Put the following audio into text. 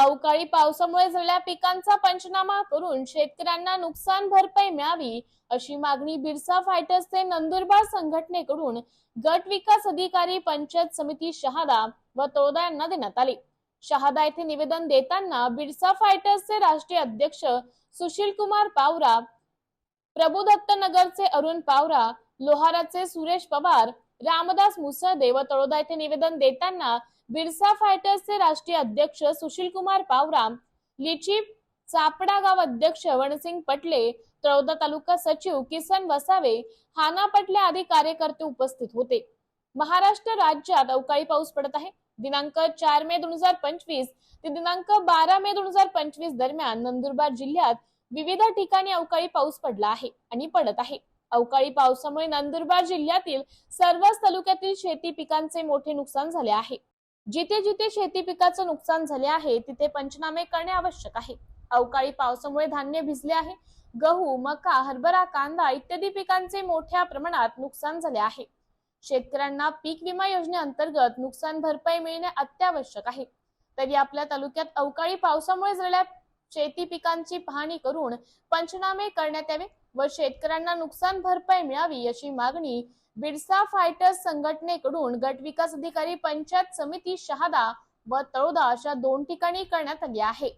अवकाळी पावसामुळे झालेल्या पिकांचा पंचनामा करून शेतकऱ्यांना नुकसान भरपाई मिळावी अशी मागणी बिरसा फायटर्सचे नंदुरबार संघटनेकडून गट विकास अधिकारी पंचायत समिती शहादा व तोडा यांना देण्यात आली. शहादा येथे निवेदन देताना बिरसा फायटर्सचे राष्ट्रीय अध्यक्ष सुशील कुमार पावरा प्रभुदत्त नगरचे अरुण पावरा लोहाराचे सुरेश पवार रामदास मुसळदे व तळोदा येथे निवेदन देताना बिरसा फायटर्सचे राष्ट्रीय अध्यक्ष सुशील कुमार पावराम लिची चापडा गाव अध्यक्ष वणसिंग पटले तळोदा तालुका सचिव किसन वसावे हाना पटले आदी कार्यकर्ते उपस्थित होते. महाराष्ट्र राज्यात अवकाळी पाऊस पडत आहे. दिनांक चार मे दोन हजार पंचवीस ते दिनांक बारा मे दोन हजार पंचवीस दरम्यान नंदुरबार जिल्ह्यात विविध ठिकाणी अवकाळी पाऊस पडला आहे आणि पडत आहे. अवकाळी पावसामुळे नंदुरबार जिल्ह्यातील सर्वच तालुक्यातील शेती पिकांचे मोठे नुकसान झाले आहे. जिथे जिथे शेती पिकाचं नुकसान झाले आहे तिथे पंचनामे करणे आवश्यक आहे. अवकाळी पावसामुळे धान्य भिजले आहे. गहू मका हरभरा कांदा इत्यादी पिकांचे मोठ्या प्रमाणात नुकसान झाले आहे. शेतकऱ्यांना पीक विमा योजनेअंतर्गत नुकसान भरपाई मिळणे अत्यावश्यक आहे. तरी आपल्या तालुक्यात अवकाळी पावसामुळे झालेल्या शेती पिकांची पाहणी करून पंचनामे करण्यात यावे व शेतकऱ्यांना नुकसान भरपाई मिळावी अशी मागणी बिरसा फायटर्स संघटनेकडून गट विकास अधिकारी पंचायत समिती शहादा व तळोदा अशा दोन ठिकाणी करण्यात आली आहे.